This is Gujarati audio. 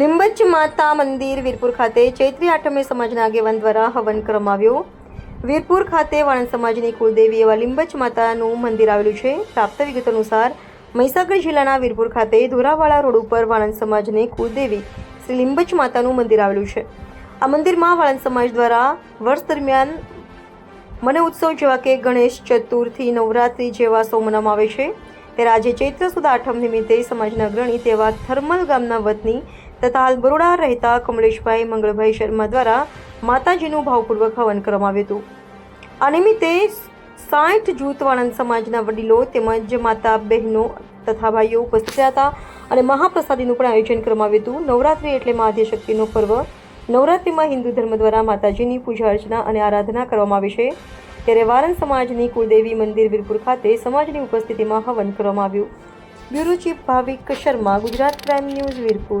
લીંબચ માતા મંદિર વીરપુર ખાતે ચૈત્રી આઠમે સમાજના આગેવાન દ્વારા હવન કરવામાં આવ્યો. વીરપુર ખાતે વાણંદ સમાજની કુલદેવી એવા લીંબચ માતાનું મંદિર આવેલું છે. પ્રાપ્ત વિગત અનુસાર, મહીસાગર જિલ્લાના વીરપુર ખાતે ધોરાવાળા રોડ ઉપર વાણંદ સમાજની કુલદેવી શ્રી લીંબચ માતાનું મંદિર આવેલું છે. આ મંદિરમાં વાણંદ સમાજ દ્વારા વર્ષ દરમિયાન મને ઉત્સવ જેવા કે ગણેશ ચતુર્થી, નવરાત્રિ જેવા સૌ મનાવવામાં આવે છે. ત્યારે આજે ચૈત્ર સુદ આઠમ નિમિત્તે સમાજના અગ્રણી તેવા થર્મલ ગામના વતની તથા હાલ બરોડા રહેતા કમલેશભાઈ મંગળભાઈ શર્મા દ્વારા માતાજીનું ભાવપૂર્વક હવન કરવામાં આવ્યું હતું. આ નિમિત્તે સાઠ જૂથ વાણંદ સમાજના વડીલો તેમજ માતા બહેનો તથા ભાઈઓ ઉપસ્થિત રહ્યા હતા અને મહાપ્રસાદીનું પણ આયોજન કરવામાં આવ્યું હતું. નવરાત્રિ એટલે મા શક્તિનો પર્વ. નવરાત્રિમાં હિન્દુ ધર્મ દ્વારા માતાજીની પૂજા અર્ચના અને આરાધના કરવામાં આવે છે. ત્યારે વારણ સમાજની કુલદેવી મંદિર વીરપુર ખાતે સમાજની ઉપસ્થિતિમાં હવન કરવામાં આવ્યું. Bureau chief Bhavik Sharma, Gujarat crime news Virpur.